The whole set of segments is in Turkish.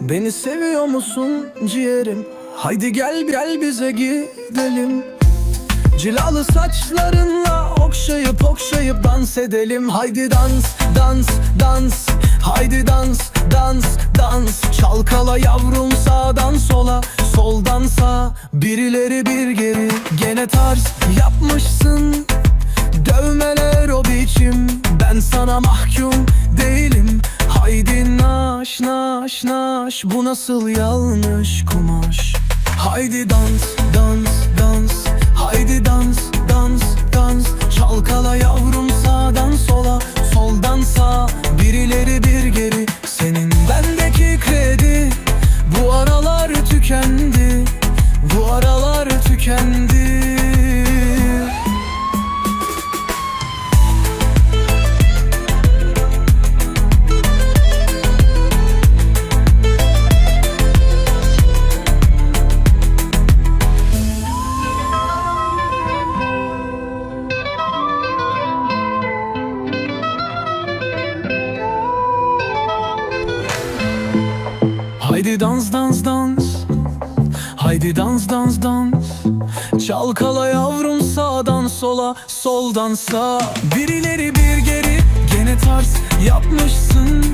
Beni seviyor musun ciğerim? Haydi gel gel bize gidelim. Cilalı saçlarınla okşayıp okşayıp dans edelim. Haydi dans dans dans. Haydi dans dans dans. Çalkala yavrum sağdan sola soldan sağa. Birileri bir geri gene tarz yapmışsın. Dövmeler o biçim Bu nasıl yanlış kumaş? Haydi dans dans dans Haydi dans dans dans. Çalkala yavrum sağdan sola Soldan sağa. Birileri bir geri Senin bendeki kredi. Bu aralar tükendi Bu aralar tükendi Haydi dans dans dans. Haydi dans dans dans. Çalkala yavrum sağdan sola Soldan sağa. Birileri bir geri Gene tarz yapmışsın.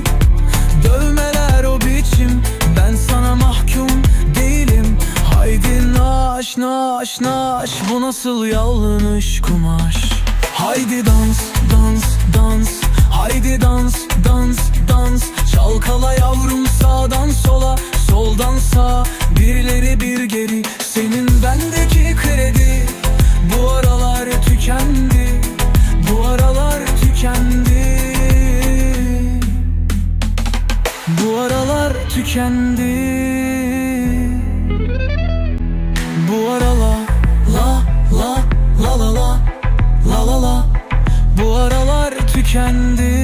Dövmeler o biçim Ben sana mahkum değilim. Haydi naş naş naş Bu nasıl yanlış kumaş? Haydi dans dans dans. Haydi dans dans dans. Çalkala yavrum sağdan tükendi Bu aralar la la la la la la la la Bu aralar tükendi